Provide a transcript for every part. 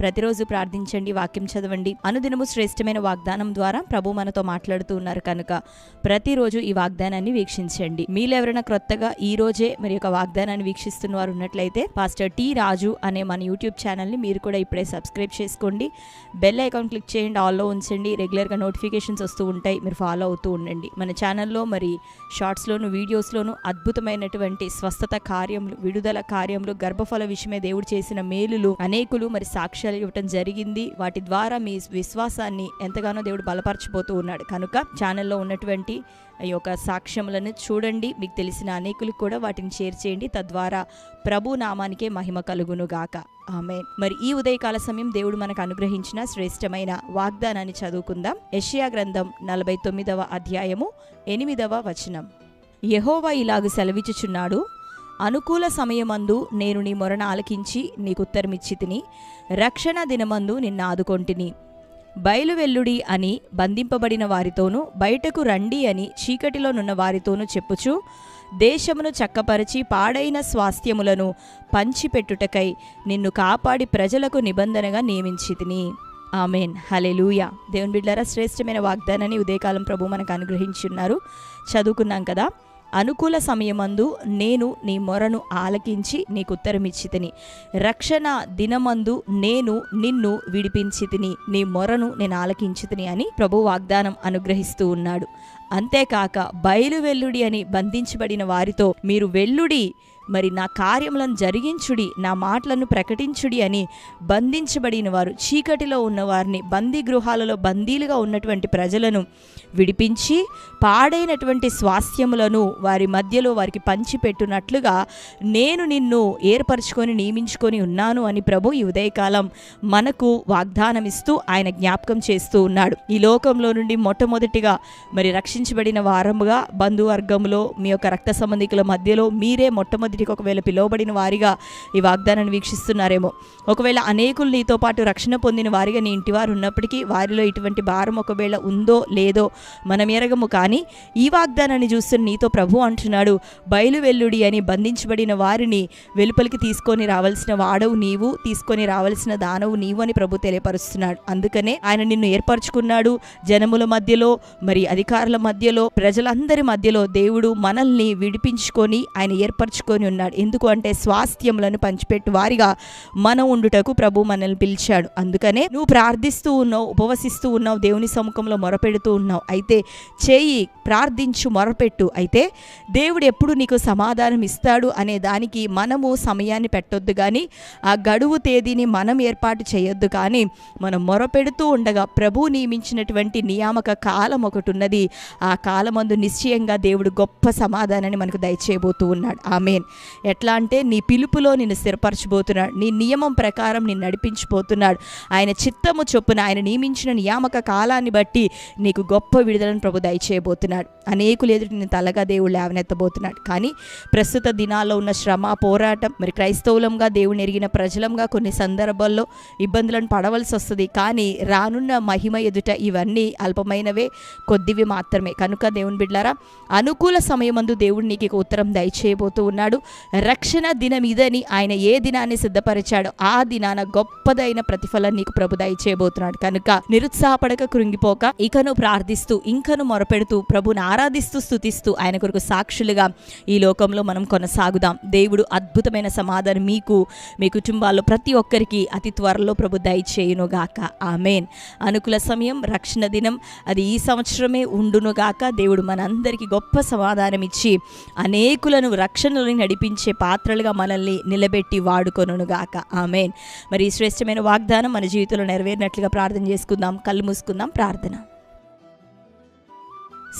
ప్రతిరోజు ప్రార్థించండి వాక్యం చదవండి. అనుదినము శ్రేష్టమైన వాగ్దానం ద్వారా ప్రభు మనతో మాట్లాడుతూ ఉన్నారు కనుక ప్రతిరోజు ఈ వాగ్దానాన్ని వీక్షించండి. మీలో ఎవరైనా క్రొత్తగా ఈ రోజే మరి యొక్క వాగ్దానాన్ని వీక్షిస్తున్న వారు ఉన్నట్లయితే పాస్టర్ టి రాజు అనే మన యూట్యూబ్ ఛానల్ని మీరు కూడా ఇప్పుడే సబ్స్క్రైబ్ చేసుకోండి. బెల్ ఐకాన్ క్లిక్ చేయండి ఆల్లో ఉంచండి. రెగ్యులర్గా నోటిఫికేషన్స్ వస్తూ ఉంటాయి మీరు ఫాలో అవుతూ ఉండండి. మన ఛానల్లో మరి షార్ట్స్లోను వీడియోస్లోను అద్భుతమైనటువంటి స్వస్థత కార్యములు విడుదల కార్యములు గర్భఫల విషయమే దేవుడు చేసిన మేలులు అనేకులు మరి సాక్ష్యాలు ఇవ్వటం జరిగింది. వాటి ద్వారా మీ విశ్వాసాన్ని ఎంతగానో దేవుడు బలపరచబోతూ ఉన్నాడు. కనుక ఛానల్లో ఉన్నటువంటి ఈ యొక్క సాక్ష్యములను చూడండి. మీకు తెలిసిన అనేకులకు కూడా వాటిని షేర్ చేయండి. తద్వారా ప్రభు నామానికే మహిమ కలుగును గాక ఆమె మరి ఈ ఉదయకాల సమయం దేవుడు మనకు అనుగ్రహించిన శ్రేష్టమైన వాగ్దానాన్ని చదువుకుందాం. యెషయా గ్రంథం నలభై తొమ్మిదవ అధ్యాయము ఎనిమిదవ వచనం. యహోవా ఇలాగు సెలవిచ్చుచున్నాడు. అనుకూల సమయమందు నేను నీ మొరణ ఆలకించి నీకు ఉత్తరమిచ్చి తిని రక్షణ దినమందు నిన్ను ఆదుకొంటిని. బయలువెల్లుడి అని బంధింపబడిన వారితోనూ బయటకు రండి అని చీకటిలోనున్న వారితోనూ చెప్పుచు దేశమును చక్కపరిచి పాడైన స్వాస్థ్యములను పంచిపెట్టుటకై నిన్ను కాపాడి ప్రజలకు నిబంధనగా నియమించితిని ఆమెన్. హలెలూయ దేవుని బిడ్డారా శ్రేష్టమైన వాగ్దానాన్ని ఉదయకాలం ప్రభు మనకు అనుగ్రహించున్నారు చదువుకున్నాం కదా. అనుకూల సమయమందు నేను నీ మొరను ఆలకించి నీకు ఉత్తరమిచ్చితిని. రక్షణ దినమందు నేను నిన్ను విడిపించితిని. నీ మొరను నేను ఆలకించితిని అని ప్రభు వాగ్దానం అనుగ్రహిస్తూ ఉన్నాడు. అంతేకాక బయలు వెల్లుడి అని బంధించబడిన వారితో మీరు వెల్లుడి మరి నా కార్యములను జరిగించుడి నా మాటలను ప్రకటించుడి అని బంధించబడిన వారు చీకటిలో ఉన్నవారిని బందీ గృహాలలో బందీలుగా ఉన్నటువంటి ప్రజలను విడిపించి పాడైనటువంటి స్వాస్థ్యములను వారి మధ్యలో వారికి పంచిపెట్టునట్లుగా నేను నిన్ను ఏర్పరచుకొని నియమించుకొని ఉన్నాను అని ప్రభు ఈ ఉదయకాలం మనకు వాగ్దానం ఇస్తూ ఆయన జ్ఞాపకం చేస్తూ ఉన్నాడు. ఈ లోకంలో నుండి మొట్టమొదటిగా మరి రక్షించబడిన వారముగా బంధువర్గంలో మీ యొక్క రక్త సంబంధికుల మధ్యలో మీరే మొట్టమొదటికి ఒకవేళ పిలువబడిన వారిగా ఈ వాగ్దానాన్ని వీక్షిస్తున్నారేమో. ఒకవేళ అనేకులు నీతో పాటు రక్షణ పొందిన వారిగా నీ ఇంటివారు ఉన్నప్పటికీ వారిలో ఇటువంటి భారం ఒకవేళ ఉందో లేదో మనం ఎరగము కానీ ఈ వాగ్దానాన్ని చూస్తున్న నీతో ప్రభు అంటున్నాడు బయలు వెల్లుడి అని బంధించబడిన వారిని వెలుపలికి తీసుకొని రావాల్సిన వాడవు నీవు తీసుకొని రావాల్సిన దానవు నీవు అని ప్రభు తెలియపరుస్తున్నాడు. అందుకనే ఆయన నిన్ను ఏర్పరచుకున్నాడు జనముల మధ్యలో మరి అధికారుల మధ్యలో ప్రజలందరి మధ్యలో దేవుడు మనల్ని విడిపించుకొని ఆయన ఏర్పరచుకొని ఉన్నాడు. ఎందుకు అంటే స్వాస్థ్యములను పంచిపెట్టు వారిగా మనం ఉండుటకు ప్రభు మనల్ని పిలిచాడు. అందుకనే నువ్వు ప్రార్థిస్తూ ఉన్నావు ఉపవసిస్తూ ఉన్నావు దేవుని సముఖంలో మొరపెడుతూ ఉన్నావు. అయితే చేయి ప్రార్థించు మొరపెట్టు. అయితే దేవుడు ఎప్పుడు నీకు సమాధానం ఇస్తాడు అనే దానికి మనము సమయాన్ని పెట్టొద్దు కానీ ఆ గడువు తేదీని మనం ఏర్పాటు చేయొద్దు కానీ మనం మొరపెడుతూ ఉండగా ప్రభు నియమించినటువంటి నియామక కాలం ఒకటి ఉన్నది. ఆ కాలమందు నిశ్చయంగా దేవుడు గొప్ప సమాధానాన్ని మనకు దయచేయబోతూ ఉన్నాడు. ఆమెన్. ఎట్లా అంటే నీ పిలుపులో నిన్ను స్థిరపరచబోతున్నాడు నీ నియమం ప్రకారం నిన్ను నడిపించబోతున్నాడు. ఆయన చిత్తము చొప్పున ఆయన నియమించిన నియామక కాలాన్ని బట్టి నీకు గొప్ప విడుదలను ప్రభు దయచేయబోతున్నాడు. అనేకులు ఎదుటి నేను తలగా దేవుడు లేవనెత్తబోతున్నాడు. కానీ ప్రస్తుత దినాల్లో ఉన్న శ్రమ పోరాటం మరి క్రైస్తవులంగా దేవుని ఎరిగిన ప్రజలంగా కొన్ని సందర్భాల్లో ఇబ్బందులను పడవలసి వస్తుంది. కానీ రానున్న మహిమ ఎదుట ఇవన్నీ అల్పమైనవే కొద్దివి మాత్రమే. కనుక దేవుని బిడ్లారా అనుకూల సమయమందు దేవుడు నీకు ఉత్తరం దయచేయబోతూ ఉన్నాడు. రక్షణ దినం ఇదని ఆయన ఏ దినాన్ని సిద్ధపరిచాడో ఆ దినాన గొప్పదైన ప్రతిఫలం నీకు ప్రభు దయచేయబోతున్నాడు. కనుక నిరుత్సాహపడక కృంగిపోక ఇకను ప్రార్థిస్తూ ఇంకను మొరపెడుతూ ప్రభుని ఆరాధిస్తూ స్థుతిస్తూ ఆయన కొరకు సాక్షులుగా ఈ లోకంలో మనం కొనసాగుదాం. దేవుడు అద్భుతమైన సమాధానం మీకు మీ కుటుంబాల్లో ప్రతి ఒక్కరికి అతి త్వరలో ప్రభు దయచేయునుగాక. ఆమెన్. అనుకూల సమయం రక్షణ దినం అది ఈ సంవత్సరమే ఉండునుగాక. దేవుడు మనందరికీ గొప్ప సమాధానం ఇచ్చి అనేకులను రక్షణలో నడిపించే పాత్రలుగా మనల్ని నిలబెట్టి వాడుకొనుగాక ఆమెన్. మరి ఈ శ్రేష్టమైన వాగ్దానం మన జీవితంలో నెరవేరినట్లుగా ప్రార్థన చేసుకుందాం కళ్ళు మూసుకుందాం ప్రార్థన.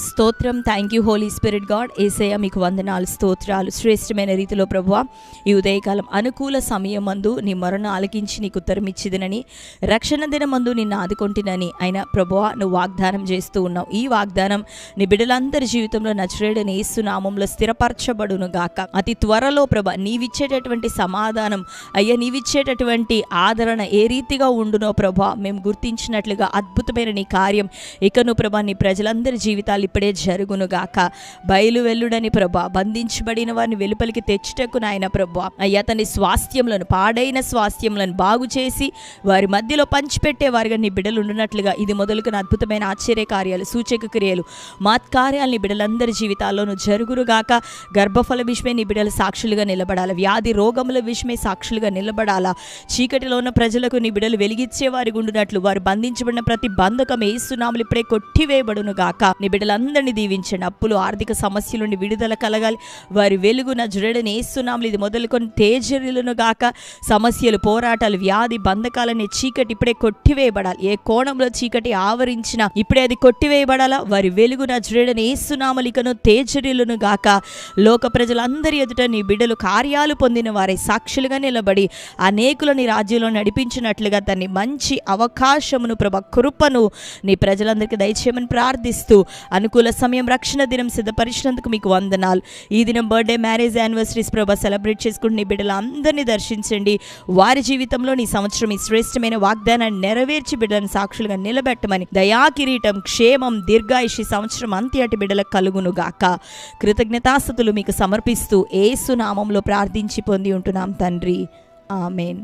స్తోత్రం. Thank you holy spirit God Yesayya మీకు వందనాలు స్తోత్రాలు. శ్రేష్టమైన రీతిలో ప్రభువ ఈ ఉదయకాలం అనుకూల సమయం మందు నీ మరణ ఆలకించి నీకు ఉత్తరమిచ్చిదినని రక్షణ దినమందు నిన్ను ఆదుకొంటినని ఆయన ప్రభువ నువ్వు వాగ్దానం చేస్తూ ఉన్నావు. ఈ వాగ్దానం నీ బిడ్డలందరి జీవితంలో నచ్చరేడని ఏసునామంలో స్థిరపరచబడును గాక. అతి త్వరలో ప్రభ నీవిచ్చేటటువంటి సమాధానం అయ్యా నీవిచ్చేటటువంటి ఆదరణ ఏ రీతిగా ఉండునో ప్రభా మేము గుర్తించినట్లుగా అద్భుతమైన నీ కార్యం. ఇకను ప్రభా నీ ప్రజలందరి జీవితాలు ఇప్పుడే జరుగును గాక బయలు వెల్లుడని ప్రభా బంధించబడిన వారిని వెలుపలికి తెచ్చుటకు నాయన ప్రభా. అయ్యా తన స్వాస్థ్యములను పాడైన స్వాస్థ్యములను బాగు చేసి వారి మధ్యలో పంచిపెట్టే వారిగా నీ బిడ్డలు ఉండునట్లుగా. ఇది మొదలుకున్న అద్భుతమైన ఆశ్చర్య కార్యాలు సూచక క్రియలు. మాత్కార్యాలని బిడ్డలందరి జీవితాల్లోనూ జరుగురుగాక గర్భఫల విషయమే నీ బిడ్డలు సాక్షులుగా నిలబడాలి? వ్యాధి రోగముల విషయమే సాక్షులుగా నిలబడాలా? చీకటిలో ఉన్న ప్రజలకు నీ బిడ్డలు వెలిగించే వారి ఉండునట్లు. వారు బంధించబడిన ప్రతి బంధకం ఏసునాములు ఇప్పుడే కొట్టివేయబడును గాక నీ బిడ్డలందరినీ దీవించండి. అప్పులు ఆర్థిక సమస్యల నుండి విడుదల కలగాలి. వారి వెలుగున జుడని వేస్తున్నాములు ఇది మొదలుకొని తేజరులను గాక సమస్యలు పోరాటాలు వ్యాధి బంధకాలనే చీకటి ఇప్పుడే కొట్టివేయబడాలి. ఏ కోణంలో చీకటి ఆవరించినా ఇప్పుడే అది కొట్టివేయబడాలా? వారి వెలుగున జుడని ఏసునాములు తేజర్యులను తేజరులను గాక లోక ప్రజలందరి ఎదుట నీ బిడ్డలు కార్యాలు పొందిన వారి సాక్షులుగా నిలబడి అనేకులని రాజ్యంలో నడిపించినట్లుగా దాన్ని మంచి అవకాశమును ప్రభ కృపను నీ ప్రజలందరికీ దయచేయమని ప్రార్థిస్తూ అనుకూల సమయం రక్షణ దినం సిద్ధపరిచినందుకు మీకు వందనాలు. ఈ దినం బర్త్డే మ్యారేజ్ యానివర్సరీస్ ప్రభా సెలబ్రేట్ చేసుకుంటున్న బిడ్డలు అందరినీ దర్శించండి. వారి జీవితంలో నీ సంవత్సరం ఈ శ్రేష్టమైన వాగ్దానాన్ని నెరవేర్చి బిడ్డలను సాక్షులుగా నిలబెట్టమని దయా కిరీటం క్షేమం దీర్ఘాయుషి సంవత్సరం అంత్యటి బిడ్డలకు కలుగును గాక కృతజ్ఞతాస్థుతులు మీకు సమర్పిస్తూ ఏసు నామంలో ప్రార్థించి పొంది ఉంటున్నాం తండ్రి. ఆమెన్.